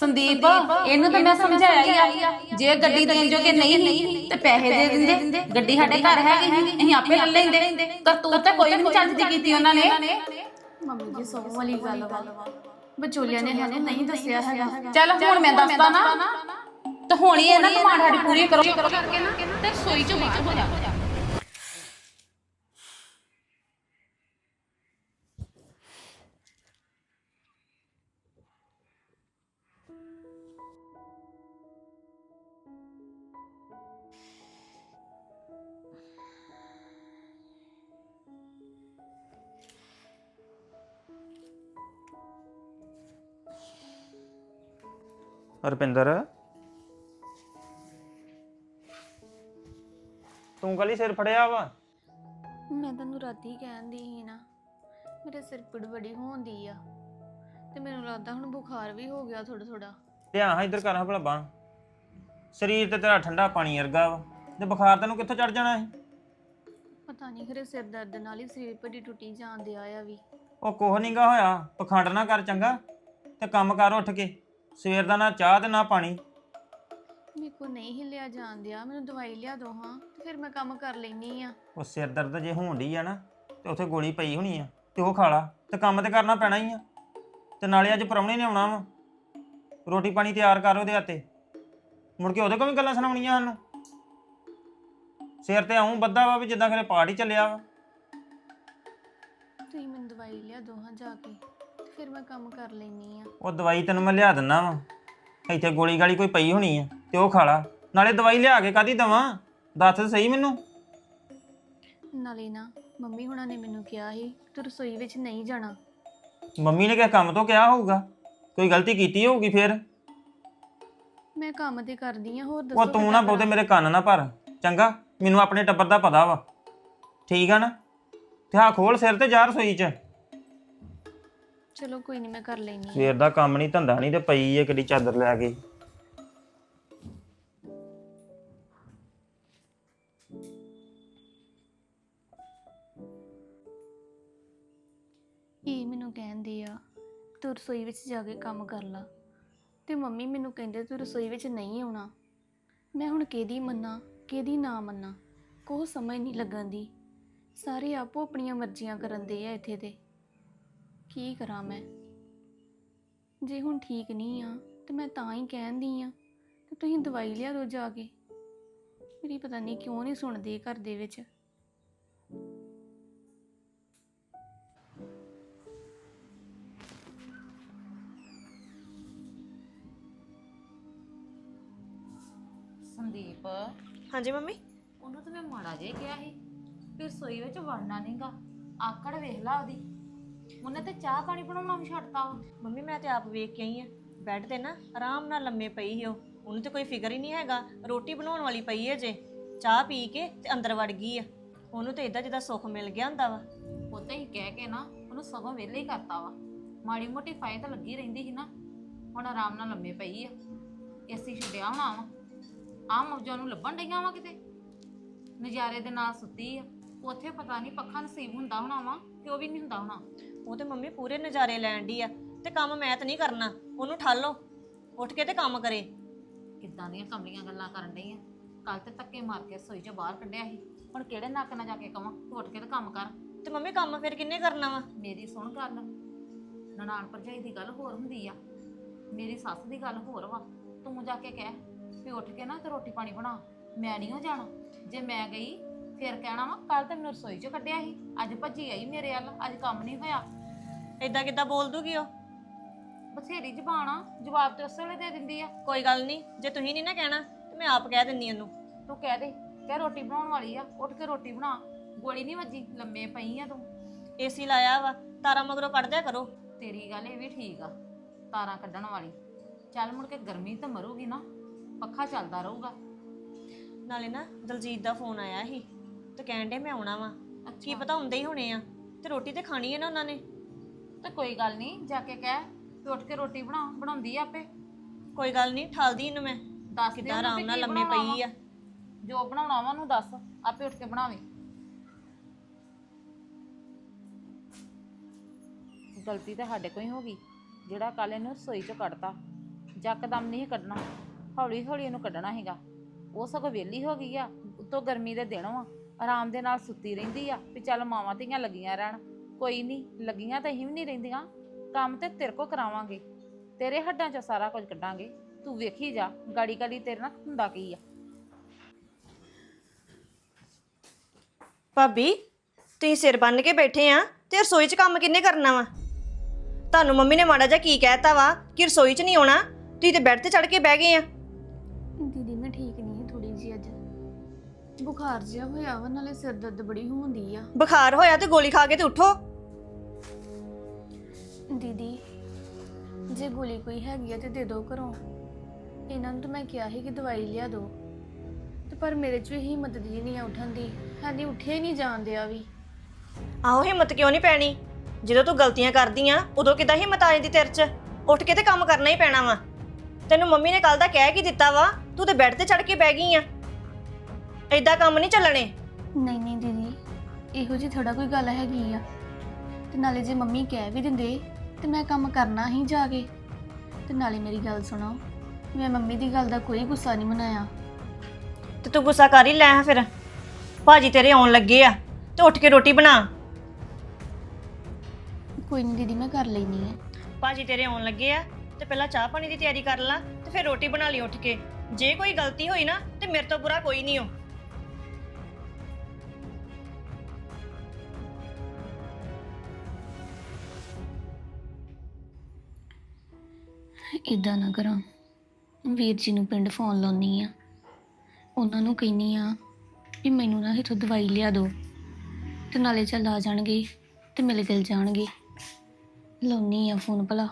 ਸੰਦੀਪ ਇਹਨੂੰ ਤਾਂ ਮੈਂ ਸਮਝਾਇਆ ਹੀ ਆ। ਜੇ ਗੱਡੀ ਦੇਣ ਜੋਗੇ ਨਹੀਂ ਤੇ ਪੈਸੇ ਦੇ ਦਿੰਦੇ। ਗੱਡੀ ਸਾਡੇ ਘਰ ਹੈਗੀ ਸੀ, ਅਸੀਂ ਆਪੇ ਲੈ ਲੈਂਦੇ। ਕਰਤੂਤ ਤਾਂ ਕੋਈ ਨਹੀਂ ਚੱਜ ਦੀ ਕੀਤੀ ਉਹਨਾਂ ਨੇ। ਮੰਮੀ ਜੀ ਸੌ ਵਾਲੀ ਗੱਲ ਵਾ। ਵਿਚੋਲਿਆਂ ਨੇ ਹਨੇ ਨਹੀਂ ਦੱਸਿਆ ਹੈਗਾ। ਚੱਲ ਹੁਣ ਮੈਂ ਦੱਸਦਾ ਨਾ। ਤੇ ਹੁਣ ਹੀ ਇਹਨਾਂ ਕਮਾਂਡ ਸਾਡੀ ਪੂਰੀ ਕਰੋ। ਕਰਕੇ ਨਾ। ਤੇ ਸੋਈ ਚੋਂ ਬਾਹਰ ਹੋ ਜਾ। ਰੁਪਿੰਦਰ। ਤੂੰ ਕਲੀ ਸਿਰ ਫੜਿਆ ਵਾ? ਮੈਂ ਤੈਨੂੰ ਰਾਤੀ ਕਹਿੰਦੀ ਸੀ ਨਾ ਮੇਰੇ ਸਿਰ ਪੀੜ ਬੜੀ ਹੁੰਦੀ ਆ। ਤੇ ਮੈਨੂੰ ਲੱਗਦਾ ਹੁਣ ਬੁਖਾਰ ਵੀ ਹੋ ਗਿਆ ਥੋੜਾ ਥੋੜਾ ਧਿਆਨ ਹਾਂ ਇੱਧਰ ਕਰ ਹਾਂ ਭਲਾ ਬਾਂਹ। ਸਰੀਰ ਤੇ ਤੇਰਾ ਠੰਡਾ ਪਾਣੀ ਵਰਗਾ ਵਾ। ਤੇ ਬੁਖਾਰ ਤੈਨੂੰ ਕਿੱਥੋਂ ਚੜ ਜਾਣਾ ਹੈ ਪਤਾ ਨਹੀਂ ਖਰੇ ਸਿਰ ਦਰਦ ਨਾਲ ਹੀ ਸਰੀਰ ਬੜੀ ਟੁੱਟੀ ਜਾਂਦੇ ਆ ਵੀ। ਉਹ ਕੋਹ ਨਹੀਂਗਾ ਹੋਇਆ ਪਖੰਡ ਨਾ ਕਰ ਚੰਗਾ ਤੇ ਕੰਮ ਕਰ ਉੱਠ ਕੇ। ਸਵੇਰ ਦਾ ਨਾ ਚਾਹ ਤੇ ਨਾ ਪਾਣੀ। ਮੇਰੇ ਕੋ ਨਹੀਂ ਹਿੱਲਿਆ ਜਾਂਦਿਆ ਮੈਨੂੰ ਦਵਾਈ ਲਿਆ ਦੋ ਹਾਂ ਤੇ ਫਿਰ ਮੈਂ ਕੰਮ ਕਰ ਲੈਣੀ ਆ। ਉਹ ਸਿਰ ਦਰਦ ਜੇ ਹੋਣ ਡਈ ਆ ਨਾ ਤੇ ਉੱਥੇ ਗੋਲੀ ਪਈ ਹੋਣੀ ਆ ਤੇ ਉਹ ਖਾ ਲਾ ਤੇ ਕੰਮ ਤੇ ਕਰਨਾ ਪੈਣਾ ਹੀ ਆ। ਤੇ ਨਾਲੇ ਅੱਜ ਪ੍ਰਾਹੁਣੇ ਨੇ ਆਉਣਾ ਵਾ। ਰੋਟੀ ਪਾਣੀ ਤਿਆਰ ਕਰ ਉਹਦੇ ਹੱਥੇ। ਮੁੜ ਕੇ ਉਹਦੇ ਕੋਲ ਵੀ ਗੱਲਾਂ ਸੁਣਾਉਣੀਆਂ ਸਾਨੂੰ ਸਿਰ ਤੇ ਆਉਂ ਬੱਦਾ ਵਾ ਵੀ ਜਿੱਦਾਂ ਖਰੇ ਪਾਰਟੀ ਚੱਲਿਆ ਵਾ। ਤੁਸੀਂ ਮੈਨੂੰ ਦਵਾਈ ਲਿਆ ਦੋ ਹਾਂ ਜਾ ਕੇ। ਫਿਰ ਮੈਂ ਕੰਮ ਕਰ ਲੈਣੀ ਆ ਉਹ ਦਵਾਈ ਤੈਨੂੰ ਮੈਂ ਲਿਆ ਦਿੰਦਾ ਵਾ। ਇੱਥੇ ਗੋਲੀ ਗਾਲੀ ਕੋਈ ਪਈ ਹੋਣੀ ਆ ਤੇ ਉਹ ਖਾ ਲਾ। ਨਾਲੇ ਦਵਾਈ ਲਿਆ ਕੇ ਕਾਦੀ ਦਵਾਂ? ਦੱਸ ਤਾਂ ਸਹੀ ਮੈਨੂੰ। ਨਾਲੇ ਨਾ ਮੰਮੀ ਹੁਣਾਂ ਨੇ ਮੈਨੂੰ ਕਿਹਾ ਸੀ ਤੂੰ ਰਸੋਈ ਵਿੱਚ ਨਹੀਂ ਜਾਣਾ। ਮੰਮੀ ਨੇ ਕਿਹਾ ਕੰਮ ਤੋਂ ਕਿਹਾ ਹੋਊਗਾ। ਕੋਈ ਗਲਤੀ ਕੀਤੀ ਹੋਊਗੀ ਫੇਰ? ਮੈਂ ਕੰਮ ਤੇ ਕਰਦੀ ਆ ਹੋਰ ਉਹ ਦੱਸੋ ਤੂੰ ਕਿੱਦਾਂ ਨਾ ਬਹੁਤੇ ਮੇਰੇ ਕੰਨ ਨਾ ਭਰ ਚੰਗਾ? ਮੈਨੂੰ ਆਪਣੇ ਟੱਬਰ ਦਾ ਪਤਾ ਵਾ। ਠੀਕ ਆ ਨਾ? ਤੇ ਹਾਂ ਖੋਲ ਸਿਰ ਤੇ ਜਾ ਰਸੋਈ 'ਚ। ਚਲੋ ਕੋਈ ਨਹੀਂ ਮੈਂ ਕਰ ਲੈਣੀ ਸਵੇਰ ਦਾ ਕੰਮ ਨਹੀਂ ਧੰਦਾ ਨਹੀਂ ਤੇ ਪਈ ਏ ਕਿੱਡੀ ਚਾਦਰ ਲੈ ਕੇ। ਇਹ ਮੈਨੂੰ ਕਹਿੰਦੇ ਆ ਤੂੰ ਰਸੋਈ ਵਿੱਚ ਜਾ ਕੇ ਕੰਮ ਕਰ ਲਾ। ਤੇ ਮੰਮੀ ਮੈਨੂੰ ਕਹਿੰਦੇ ਤੂੰ ਰਸੋਈ ਵਿੱਚ ਨਹੀਂ ਆਉਣਾ। ਮੈਂ ਹੁਣ ਕਿਹਦੀ ਮੰਨਾਂ ਕਿਹਦੀ ਨਾ ਮੰਨਾਂ ਕੋਹ ਸਮਝ ਨਹੀਂ ਲੱਗਣ ਦੀ। ਸਾਰੇ ਆਪੋ ਆਪਣੀਆਂ ਮਰਜ਼ੀਆਂ ਕਰਨ ਦੇ ਆ ਇੱਥੇ ਤੇ। ਕੀ ਕਰਾਂ ਮੈਂ? ਜੇ ਹੁਣ ਠੀਕ ਨਹੀਂ ਆ ਤੇ ਮੈਂ ਤਾਂ ਹੀ ਕਹਿੰਦੀ ਆ ਤੇ ਤੁਸੀਂ ਦਵਾਈ ਲਿਆ ਦੋ ਜਾ ਕੇ। ਮੇਰੀ ਪਤਾ ਨਹੀਂ ਕਿਉਂ ਨਹੀਂ ਸੁਣਦੇ ਘਰ ਦੇ ਵਿੱਚ। ਸੰਦੀਪ। ਹਾਂਜੀ ਮੰਮੀ? ਉਹਨੂੰ ਤਾਂ ਮੈਂ ਮਾੜਾ ਜਿਹਾ ਕਿਹਾ ਸੀ ਫਿਰ ਸੋਈ ਵਿੱਚ ਵੜਨਾ ਨਹੀਂਗਾ ਆਕੜ ਵੇਖ ਲਾ ਉਹਦੀ। ਉਹਨੇ ਤੇ ਚਾਹ ਪਾਣੀ ਬਣਾਉਣਾ ਵੀ ਛੱਡਤਾ ਵਾ। ਮੰਮੀ ਮੈਂ ਤੇ ਆਪ ਵੇਖ ਕੇ ਆਈ ਆ। ਬੈੱਡ ਤੇ ਨਾ ਆਰਾਮ ਨਾਲ ਲੰਮੇ ਪਈ ਸੀ ਉਹ। ਉਹਨੂੰ ਤੇ ਕੋਈ ਫਿਕਰ ਹੀ ਨਹੀਂ ਹੈਗਾ। ਰੋਟੀ ਬਣਾਉਣ ਵਾਲੀ ਪਈ ਹੈ ਜੇ ਚਾਹ ਪੀ ਕੇ ਤੇ ਅੰਦਰ ਵੜ ਗਈ ਆ। ਉਹਨੂੰ ਤੇ ਇਦਾਂ ਜਿੱਦਾਂ ਸੁੱਖ ਮਿਲ ਗਿਆ ਹੁੰਦਾ ਵਾ। ਉਹਤੇ ਹੀ ਕਹਿ ਕੇ ਨਾ ਉਹਨੂੰ ਸਗੋਂ ਵਿਹਲੇ ਹੀ ਕਰਤਾ ਵਾ। ਮਾੜੀ ਮੋਟੀ ਫਾਇ ਤਾਂ ਲੱਗੀ ਰਹਿੰਦੀ ਸੀ ਨਾ। ਹੁਣ ਆਰਾਮ ਨਾਲ ਲੰਮੇ ਪਈ ਆ। ਏਸੀ ਛੱਡਿਆ ਹੋਣਾ ਵਾ। ਆਹ ਮੌਜਾਂ ਨੂੰ ਲੱਭਣ ਡਈਆਂ ਵਾ ਕਿਤੇ? ਨਜ਼ਾਰੇ ਦੇ ਨਾਲ ਸੁੱਤੀ ਆ। ਉੱਥੇ ਪਤਾ ਨਹੀਂ ਪੱਖਾ ਨਸੀਬ ਹੁੰਦਾ ਹੋਣਾ ਵਾ ਕਿ ਉਹ ਵੀ ਨਹੀਂ ਹੁੰਦਾ ਹੋਣਾ। ਉਹ ਤੇ ਮੰਮੀ ਪੂਰੇ ਨਜ਼ਾਰੇ ਲੈਣ ਦੀ ਆ ਤੇ ਕੰਮ ਮੈਂ ਤਾਂ ਨਹੀਂ ਕਰਨਾ ਉਹਨੂੰ ਠਾਲੋ ਉੱਠ ਕੇ ਤੇ ਕੰਮ ਕਰੇ। ਕਿੱਦਾਂ ਦੀਆਂ ਕਮਲੀਆਂ ਗੱਲਾਂ ਕਰਨ ਡਈ ਆ? ਕੱਲ ਤੇ ਧੱਕੇ ਮਾਰ ਕੇ ਸੋਈ ਚੋਂ ਬਾਹਰ ਕੱਢਿਆ ਸੀ। ਹੁਣ ਕਿਹੜੇ ਨੱਕ ਨਾਲ ਜਾ ਕੇ ਕਵਾਂ ਤੂੰ ਉੱਠ ਕੇ ਤੇ ਕੰਮ ਕਰ। ਤੇ ਮੰਮੀ ਕੰਮ ਫਿਰ ਕਿੰਨੇ ਕਰਨਾ ਵਾ? ਮੇਰੀ ਸੁਣ ਗੱਲ ਨਨਾਣ ਭਰਜਾਈ ਦੀ ਗੱਲ ਹੋਰ ਹੁੰਦੀ ਆ। ਮੇਰੀ ਸੱਸ ਦੀ ਗੱਲ ਹੋਰ ਵਾ ਤੂੰ ਜਾ ਕੇ ਕਹਿ ਵੀ ਉੱਠ ਕੇ ਨਾ ਤੇ ਰੋਟੀ ਪਾਣੀ ਬਣਾ। ਮੈਂ ਨਹੀਂ ਹੋ ਜਾਣਾ। ਜੇ ਮੈਂ ਗਈ ਫਿਰ ਕਹਿਣਾ ਵਾ ਕੱਲ ਤੇ ਮੈਨੂੰ ਰਸੋਈ ਚੋਂ ਕੱਢਿਆ ਸੀ ਅੱਜ ਭੱਜੀ ਆਈ ਮੇਰੇ ਵੱਲ ਅੱਜ ਕੰਮ ਨਹੀਂ ਹੋਇਆ। ਏਦਾਂ ਕਿੱਦਾਂ ਬੋਲ ਦੂਗੀ ਉਹ? ਬਥੇਰੀ ਜ਼ਬਾਨ ਆ ਜਵਾਬ ਤੇ ਉਸੇ ਵੇਲੇ ਦੇ ਦਿੰਦੀ ਆ। ਕੋਈ ਗੱਲ ਨਹੀਂ ਜੇ ਤੁਸੀਂ ਨਹੀਂ ਨਾ ਕਹਿਣਾ ਤੇ ਮੈਂ ਆਪ ਕਹਿ ਦਿੰਨੀ ਉਹਨੂੰ। ਤੂੰ ਕਹਿ ਦੇ ਕਹਿ ਰੋਟੀ ਬਣਾਉਣ ਵਾਲੀ ਆ ਉੱਠ ਕੇ ਰੋਟੀ ਬਣਾ ਗੋਲੀ ਨਹੀਂ ਵੱਜੀ ਲੰਮੇ ਪਈ ਆ ਤੂੰ। ਏਸੀ ਲਾਇਆ ਵਾ ਤਾਰਾ ਮਗਰੋਂ ਕੱਢ ਦਿਆ ਕਰੋ। ਤੇਰੀ ਗੱਲ ਇਹ ਵੀ ਠੀਕ ਆ ਤਾਰਾਂ ਕੱਢਣ ਵਾਲੀ। ਚੱਲ ਮੁੜ ਕੇ ਗਰਮੀ ਤਾਂ ਮਰੂਗੀ ਨਾ ਪੱਖਾ ਚੱਲਦਾ ਰਹੂਗਾ। ਨਾਲੇ ਨਾ ਦਲਜੀਤ ਦਾ ਫੋਨ ਆਇਆ ਸੀ ਤੇ ਕਹਿਣ ਦੇ ਮੈਂ ਆਉਣਾ ਵਾ। ਕੀ ਪਤਾ ਹੁੰਦੇ ਹੀ ਹੋਣੇ ਆ। ਤੇ ਰੋਟੀ ਤੇ ਖਾਣੀ ਹੈ ਨਾ ਉਹਨਾਂ ਨੇ। ਤੇ ਕੋਈ ਗੱਲ ਨਹੀਂ ਜਾ ਕੇ ਕਹਿ ਵੀ ਉੱਠ ਕੇ ਰੋਟੀ ਬਣਾ ਬਣਾਉਂਦੀ ਆ ਆਪੇ। ਕੋਈ ਗੱਲ ਨਹੀਂ ਠਾਲਦੀ ਇਹਨੂੰ ਮੈਂ। ਦੱਸ ਦੇ ਕਿੱਦਾਂ ਉਹਨੂੰ ਆਰਾਮ ਵੀ ਨਾਲ ਕੀ ਲੰਮੇ ਬਣਾਉਣਾ ਪਈ। ਆ ਜੋ ਬਣਾਉਣਾ ਵਾ ਉਹਨੂੰ ਦੱਸ ਆਪੇ ਉੱਠ ਕੇ ਬਣਾਵੇ। ਗਲਤੀ ਤਾਂ ਸਾਡੇ ਕੋਲ ਹੀ ਹੋ ਗਈ। ਜਿਹੜਾ ਕੱਲ ਇਹਨੂੰ ਰਸੋਈ ਚੋਂ ਕੱਢਤਾ ਜੱਕਦਮ ਨਹੀਂ ਸੀ ਕੱਢਣਾ। ਹੌਲੀ ਹੌਲੀ ਇਹਨੂੰ ਕੱਢਣਾ ਹੈਗਾ ਉਹ ਸਗੋਂ ਵਿਹਲੀ ਹੋ ਗਈ ਆ ਉੱਤੋਂ ਗਰਮੀ ਦੇ ਦਿਨ ਵਾ ਆਰਾਮ ਦੇ ਨਾਲ ਸੁੱਤੀ ਰਹਿੰਦੀ ਆ, ਵੀ ਚੱਲ ਮਾਵਾਂ ਧੀਆਂ ਲੱਗੀਆਂ ਰਹਿਣ। ਕੋਈ ਨਹੀਂ, ਲੱਗੀਆਂ ਤਾਂ ਅਸੀਂ ਵੀ ਨਹੀਂ ਰਹਿੰਦੀਆਂ। ਕੰਮ ਤੇ ਤੇਰੇ ਕੋ ਕਰਾਵਾਂਗੇ। ਤੇਰੇ ਹੱਡਾਂ 'ਚ ਸਾਰਾ ਕੁਝ ਕੱਢਾਂਗੇ। ਤੂੰ ਵੇਖੀ ਜਾ ਗਾੜੀ ਗਾੜੀ ਤੇਰੇ ਨਾਲ ਹੁੰਦਾ ਕੀ ਆ। ਭਾਬੀ, ਤੁਸੀਂ ਸਿਰ ਬੰਨ ਕੇ ਬੈਠੇ ਆ, ਤੇ ਰਸੋਈ 'ਚ ਕੰਮ ਕਿੰਨੇ ਕਰਨਾ ਵਾ? ਤੁਹਾਨੂੰ ਮੰਮੀ ਨੇ ਮਾੜਾ ਜਿਹਾ ਕੀ ਕਹਿਤਾ ਵਾ, ਕਿ ਰਸੋਈ 'ਚ ਨਹੀਂ ਆਉਣਾ? ਤੁਸੀਂ ਤੇ ਬੈੱਡ ਤੇ ਚੜ ਕੇ ਬਹਿ ਗਏ ਆ। ਬੁਖਾਰ ਜਿਹਾ ਹੋਇਆ ਵਾ ਨਾਲੇ ਸਿਰ ਦਰਦ ਬੜੀ ਹੁੰਦੀ ਆ। ਬੁਖਾਰ ਹੋਇਆ ਤੇ ਗੋਲੀ ਖਾ ਕੇ ਤੇ ਉੱਠੋ। ਦੀਦੀ ਜੇ ਗੋਲੀ ਕੋਈ ਹੈਗੀ ਆ ਤੇ ਦੇ ਦਿਓ ਘਰੋਂ। ਇਹਨਾਂ ਨੂੰ ਤਾਂ ਮੈਂ ਕਿਹਾ ਸੀ ਕਿ ਦਵਾਈ ਲਿਆ ਦਿਓ। ਤੇ ਪਰ ਮੇਰੇ 'ਚ ਵੀ ਹਿੰਮਤ ਜੀ ਨਹੀਂ ਆ ਉੱਠਣ ਦੀ। ਹਾਂਜੀ ਉੱਠਿਆ ਹੀ ਨਹੀਂ ਜਾਂਦਿਆ ਵੀ। ਆਹੋ ਹਿੰਮਤ ਕਿਉਂ ਨਹੀਂ ਪੈਣੀ? ਜਦੋਂ ਤੂੰ ਗਲਤੀਆਂ ਕਰਦੀ ਆ ਉਦੋਂ ਕਿਦਾਂ ਹਿੰਮਤ ਆ ਜਾਂਦੀ ਤੇਰੇ 'ਚ? ਉੱਠ ਕੇ ਤੇ ਕੰਮ ਕਰਨਾ ਹੀ ਪੈਣਾ ਵਾ। ਤੈਨੂੰ ਮੰਮੀ ਨੇ ਕੱਲ ਦਾ ਕਹਿ ਕੀ ਦਿੱਤਾ ਵਾ? ਤੂੰ ਤੇ ਬੈੱਡ ਤੇ ਚੜ ਕੇ ਬਹਿ ਗਈ ਆ। ਏਦਾਂ ਕੰਮ ਨਹੀਂ ਚੱਲਣੇ? ਨਹੀਂ ਨਹੀਂ ਦੀਦੀ ਇਹੋ ਜਿਹੀ ਥੋੜਾ ਕੋਈ ਗੱਲ ਹੈਗੀ ਆ। ਤੇ ਨਾਲੇ ਜੇ ਮੰਮੀ ਕਹਿ ਵੀ ਦਿੰਦੇ ਤੇ ਮੈਂ ਕੰਮ ਕਰਨਾ ਹੀ ਜਾ ਕੇ। ਤੇ ਨਾਲੇ ਮੇਰੀ ਗੱਲ ਸੁਣੋ ਮੈਂ ਮੰਮੀ ਦੀ ਗੱਲ ਦਾ ਕੋਈ ਗੁੱਸਾ ਨਹੀਂ ਮਨਾਇਆ। ਤੇ ਤੂੰ ਗੁੱਸਾ ਕਰ ਹੀ ਲੈ ਆ ਫਿਰ। ਭਾਜੀ ਤੇਰੇ ਆਉਣ ਲੱਗੇ ਆ ਤੇ ਉੱਠ ਕੇ ਰੋਟੀ ਬਣਾ। ਕੋਈ ਨਹੀਂ ਦੀਦੀ ਮੈਂ ਕਰ ਲੈਣੀ ਆ ਭਾਜੀ ਤੇਰੇ ਆਉਣ ਲੱਗੇ ਆ ਤੇ ਪਹਿਲਾਂ ਚਾਹ ਪਾਣੀ ਦੀ ਤਿਆਰੀ ਕਰ ਲਾ ਤੇ ਫਿਰ ਰੋਟੀ ਬਣਾ ਲਈ ਉੱਠ ਕੇ। ਜੇ ਕੋਈ ਗਲਤੀ ਹੋਈ ਨਾ ਤੇ ਮੇਰੇ ਤੋਂ ਬੁਰਾ ਕੋਈ ਨਹੀਂ ਹੋ। ਇਦਾਂ ਨਾ ਕਰਾਂ। ਵੀਰ ਜੀ ਨੂੰ ਪਿੰਡ ਫੋਨ ਲਾਉਣੀ ਆ ਉਹਨਾਂ ਨੂੰ ਕਹਿਨੀ ਆ ਵੀ ਮੈਨੂੰ ਨਾ ਇਥੋਂ ਦਵਾਈ ਲਿਆ ਦਿਓ। ਤੇ ਨਾਲੇ ਚੱਲ ਆ ਜਾਣਗੇ ਤੇ ਮਿਲ ਗਿਲ ਜਾਣਗੇ। ਲਾਉਣੀ ਆ ਫੋਨ ਭਲਾ।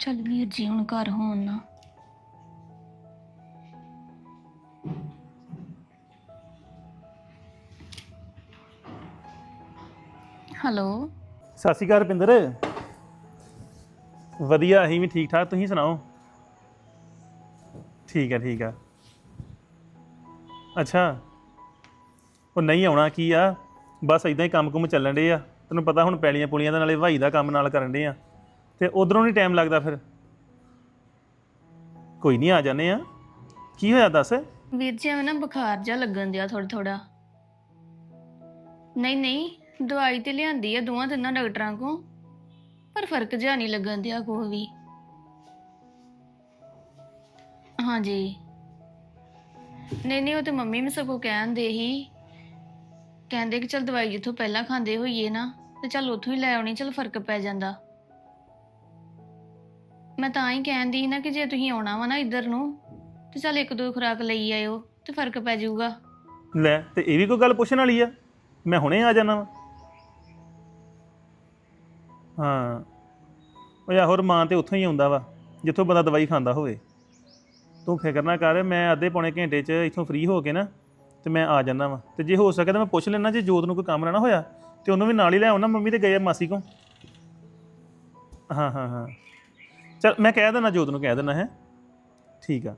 ਚੱਲ ਵੀਰ ਜੀ ਹੁਣ ਘਰ ਹੋਣ ਨਾ। ਹੈਲੋ। ਸਤਿ ਸ਼੍ਰੀ ਅਕਾਲ ਰੁਪਿੰਦਰ। ਵਧੀਆ ਅਸੀਂ ਵੀ ਠੀਕ ਠਾਕ ਤੁਸੀਂ ਸੁਣਾਓ? ਠੀਕ ਹੈ ਠੀਕ ਆ ਅੱਛਾ ਉਹ ਨਹੀਂ ਆਉਣਾ ਕੀ ਆ? ਬਸ ਇਦਾਂ ਹੀ ਕੰਮ ਕੁਮ ਚੱਲਣ ਡੇ ਆ। ਤੈਨੂੰ ਪਤਾ ਹੁਣ ਪੈਲੀਆਂ ਪੁਲੀਆਂ ਦੇ ਨਾਲੇ ਵਾਈ ਦਾ ਕੰਮ ਨਾਲ ਕਰਨ ਡੇ ਆ। ਤੇ ਉਧਰੋਂ ਨਹੀਂ ਟਾਈਮ ਲੱਗਦਾ ਫਿਰ? ਕੋਈ ਨਹੀਂ ਆ ਜਾਣੇ ਆ। ਕੀ ਹੋਇਆ ਦੱਸ? ਵੀਰ ਜੀ ਐਵੇਂ ਨਾ ਬੁਖਾਰ ਜਿਹਾ ਲੱਗਣ ਦਿਆ ਥੋੜਾ ਥੋੜਾ ਨਹੀਂ ਨਹੀਂ ਦਵਾਈ ਤੇ ਲਿਆਂਦੀ ਆ ਦੋਵਾਂ ਤਿੰਨਾਂ ਡਾਕਟਰਾਂ ਕੋ ਪਰ ਫ਼ਰਕ ਜਿਹਾ ਨਹੀਂ ਲੱਗਣ ਦਿਆ ਕੋਈ ਵੀ। ਹਾਂਜੀ। ਨਹੀਂ ਨਹੀਂ, ਉਹ ਤੇ ਮੰਮੀ ਵੀ ਸਗੋਂ ਕਹਿੰਦੇ ਹੀ। ਕਹਿੰਦੇ ਕਿ ਚਲ ਦਵਾਈ ਜਿੱਥੋਂ ਪਹਿਲਾਂ ਖਾਂਦੇ ਹੋਈਏ ਨਾ, ਤੇ ਚਲ ਉੱਥੋਂ ਹੀ ਲੈ ਆਉਣੀ, ਚਲ ਫ਼ਰਕ ਪੈ ਜਾਂਦਾ। ਮੈਂ ਤਾਂ ਹੀ ਕਹਿੰਦੀ ਸੀ ਨਾ ਕਿ ਜੇ ਤੁਸੀਂ ਆਉਣਾ ਵਾ ਨਾ ਇੱਧਰ ਨੂੰ, ਤੇ ਚੱਲ ਇੱਕ ਦੋ ਖੁਰਾਕ ਲਈ ਆਇਓ, ਤੇ ਫ਼ਰਕ ਪੈ ਜਾਊਗਾ। ਲੈ, ਤੇ ਇਹ ਵੀ ਕੋਈ ਗੱਲ ਪੁੱਛਣ ਵਾਲੀ ਆ? ਮੈਂ ਹੁਣੇ ਆ ਜਾਣਾ ਵਾ। ਹਾਂ। ਉਹ ਯਾ ਹੋਰ ਮਾਂ ਤੇ ਉੱਥੋਂ ਹੀ ਆਉਂਦਾ ਵਾ, ਜਿੱਥੋਂ ਬੰਦਾ ਦਵਾਈ ਖਾਂਦਾ ਹੋਵੇ। ਤੂੰ ਫਿਕਰ ਨਾ ਕਰ, ਮੈਂ ਅੱਧੇ ਪੌਣੇ ਘੰਟੇ 'ਚ ਇੱਥੋਂ ਫ੍ਰੀ ਹੋ ਕੇ ਨਾ, ਤੇ ਮੈਂ ਆ ਜਾਣਾ ਵਾ। ਤੇ ਜੇ ਹੋ ਸਕੇ ਤਾਂ ਮੈਂ ਪੁੱਛ ਲੈਣਾ ਜੇ ਜੋਤ ਨੂੰ ਕੋਈ ਕੰਮ ਰਹਿਣਾ ਹੋਇਆ, ਤੇ ਉਹਨੂੰ ਵੀ ਨਾਲ ਹੀ ਲੈ ਆਉਣਾ, ਮੰਮੀ ਤੇ ਗਏ ਆ ਮਾਸੀ ਕੋ ਹਾਂ ਹਾਂ ਹਾਂ। ਚਲ, ਮੈਂ ਕਹਿ ਦੇਣਾ ਜੋਤ ਨੂੰ ਕਹਿ ਦੇਣਾ ਹੈ। ਠੀਕ ਆ।